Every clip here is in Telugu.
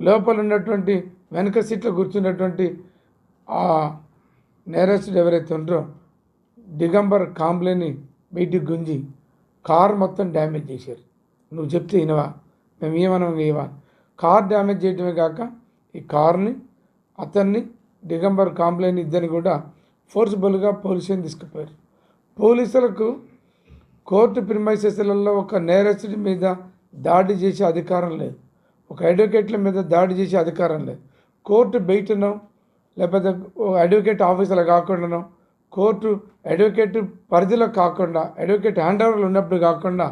లోపల ఉన్నటువంటి వెనక సీట్లో కూర్చున్నటువంటి ఆ నేరస్తుడు ఎవరైతే ఉంటారో దిగంబర్ కాంబ్లేని బయటికి గుంజి కార్ మొత్తం డ్యామేజ్ చేశారు. నువ్వు చెప్తే ఇనవా మేము ఏమనం ఇవా కార్ డ్యామేజ్ చేయడమే కాక ఈ కార్ని అతన్ని దిగంబర్ కాంప్లైన్ ఇద్దరిని కూడా ఫోర్సిబుల్గా పోలీసుని తీసుకుపోయారు. పోలీసులకు కోర్టు ప్రిమైసెస్లలో ఒక నేరస్తుడి మీద దాడి చేసే అధికారం లేదు. ఒక అడ్వకేట్ల మీద దాడి చేసే అధికారం లేదు. కోర్టు బయటనో లేకపోతే ఓ అడ్వకేట్ ఆఫీసులో కాకుండానో కోర్టు అడ్వకేట్ పరిధిలో కాకుండా అడ్వకేట్ హ్యాండ్ ఓవర్లు ఉన్నప్పుడు కాకుండా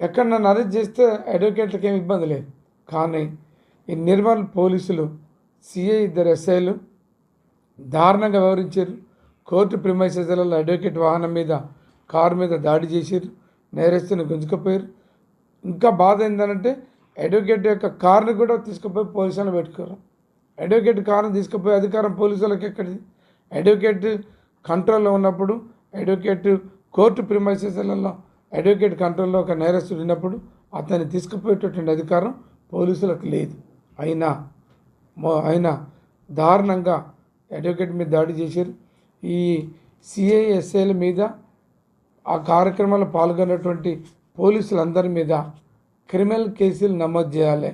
ఎక్కడ నన్ను అరెస్ట్ చేస్తే అడ్వకేట్లకు ఏమి ఇబ్బంది లేదు. కానీ ఈ నిర్మల్ పోలీసులు సిఐ ఇద్దరు ఎస్ఐలు దారుణంగా వ్యవహరించారు. కోర్టు ప్రిమైసెస్లలో అడ్వకేట్ వాహనం మీద కారు మీద దాడి చేశారు. నేరస్తుని గుంజుకుపోయారు. ఇంకా బాధ ఏంటంటే అడ్వకేట్ యొక్క కారుని కూడా తీసుకుపోయి పోలీసులు పెట్టుకోరు. అడ్వకేట్ కార్ని తీసుకుపోయి అధికారం పోలీసులకు ఎక్కడిది? అడ్వకేట్ కంట్రోల్లో ఉన్నప్పుడు అడ్వకేట్ కోర్టు ప్రిమైసెస్లలో అడ్వకేట్ కంట్రోల్లో ఒక నేరస్తుడు ఉన్నప్పుడు అతన్ని తీసుకుపోయేటటువంటి అధికారం పోలీసులకు లేదు. అయినా మో అయినా దారుణంగా అడ్వకేట్ మీద దాడి చేశారు. ఈ సిఐఎస్ఏల మీద ఆ కార్యక్రమంలో పాల్గొన్నటువంటి పోలీసులందరి మీద క్రిమినల్ కేసులు నమోదు చేయాలి.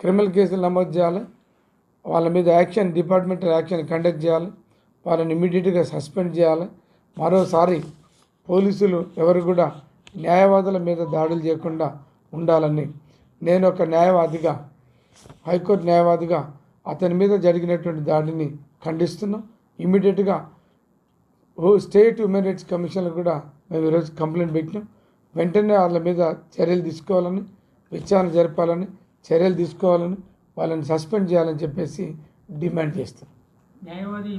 క్రిమినల్ కేసులు నమోదు చేయాలి. వాళ్ళ మీద యాక్షన్ డిపార్ట్మెంటల్ యాక్షన్ కండక్ట్ చేయాలి. వాళ్ళని ఇమీడియట్గా సస్పెండ్ చేయాలి. మరోసారి పోలీసులు ఎవరు కూడా న్యాయవాదుల మీద దాడులు చేయకుండా ఉండాలని నేను ఒక న్యాయవాదిగా హైకోర్టు న్యాయవాదిగా అతని మీద జరిగినటువంటి దాడిని ఖండిస్తున్నాం. ఇమీడియట్గా ఓ స్టేట్ హ్యూమన్ రైట్స్ కమిషన్లో కూడా మేము ఈరోజు కంప్లైంట్ పెట్టినాం. వెంటనే వాళ్ళ మీద చర్యలు తీసుకోవాలని విచారణ జరపాలని చర్యలు తీసుకోవాలని వాళ్ళని సస్పెండ్ చేయాలని చెప్పేసి డిమాండ్ చేస్తారు న్యాయవాది